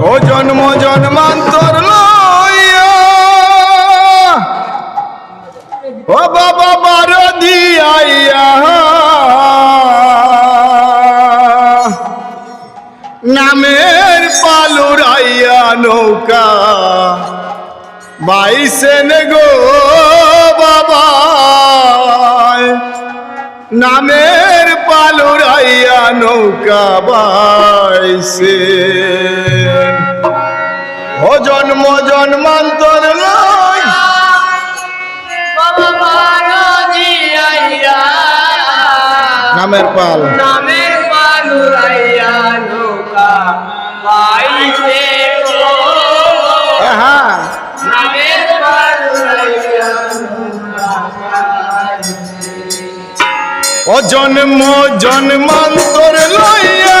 ও জন্ম জন্মান্তর ও বাবা বার দিয়াইয়া নামের পালুরাইয়া নৌকা বাইসেন গো বাবা নামের পালুরাইয়া নৌকা বাইসে ও জন্ম জন্মান্তর লয় নামের পাল। নামের নৌকা পাইছে হ্যাঁ। নামের ও জন্ম জন্মান্তর লইয়া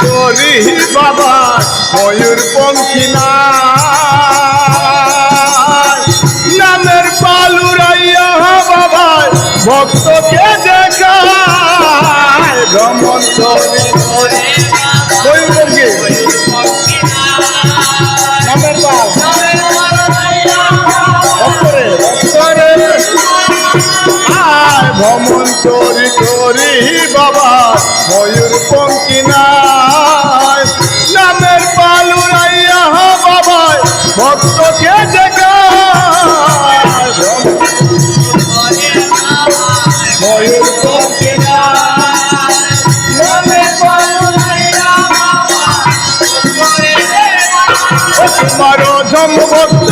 করি বাবা, ময়ূর পঙ্খী না নামের পালুরাইয়া বাবা ভক্তকে দেখায়। ভ্রমণ করি ময়ূর পঙ্খী। নামের পাল। ভ্রমণ করি। করি বাবা, ময়ূর পঙ্কি নাই। নামের পালুরাইয়া বাবা ভক্তকে দেখায় ময়ূর পঙ্কি তোমার ধম ভক্ত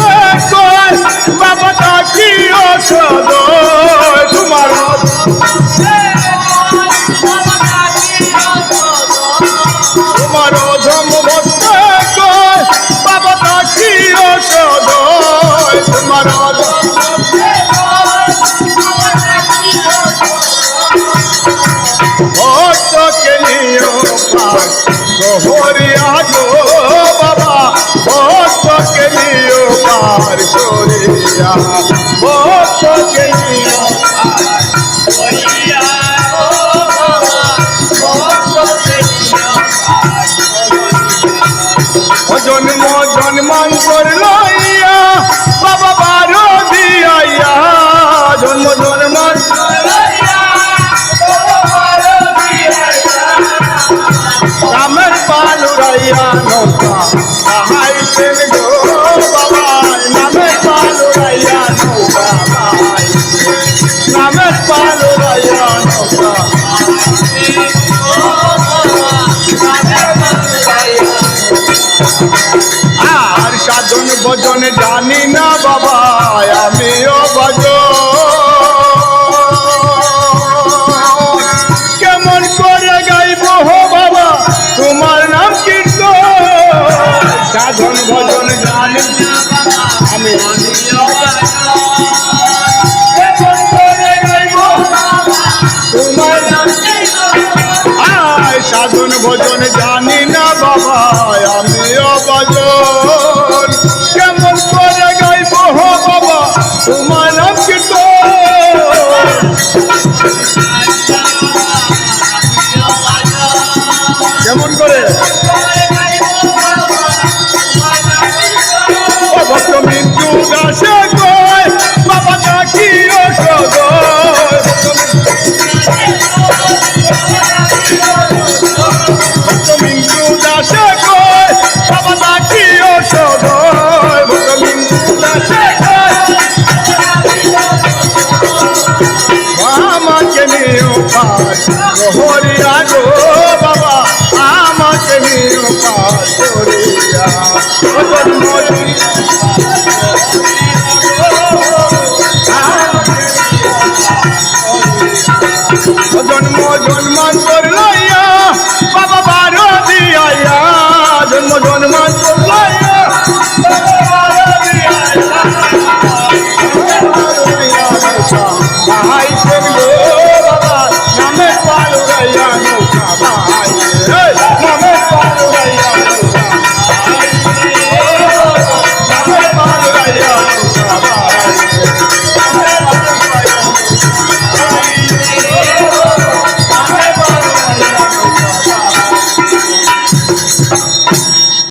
করিয়া আর সাধন ভজন জানি না বাবা, আমিও ভজন। কেমন করে গাইব হো বাবা, তোমার নাম কীর্তন। সাধন ভজন জানি আমি তোমার সাধন ভজন জানি না বাবা তোমার আমাকে নিয়ে পাঠ হরিয়া গো বাবা আমাকে নিয়ে কাজ করিয়া।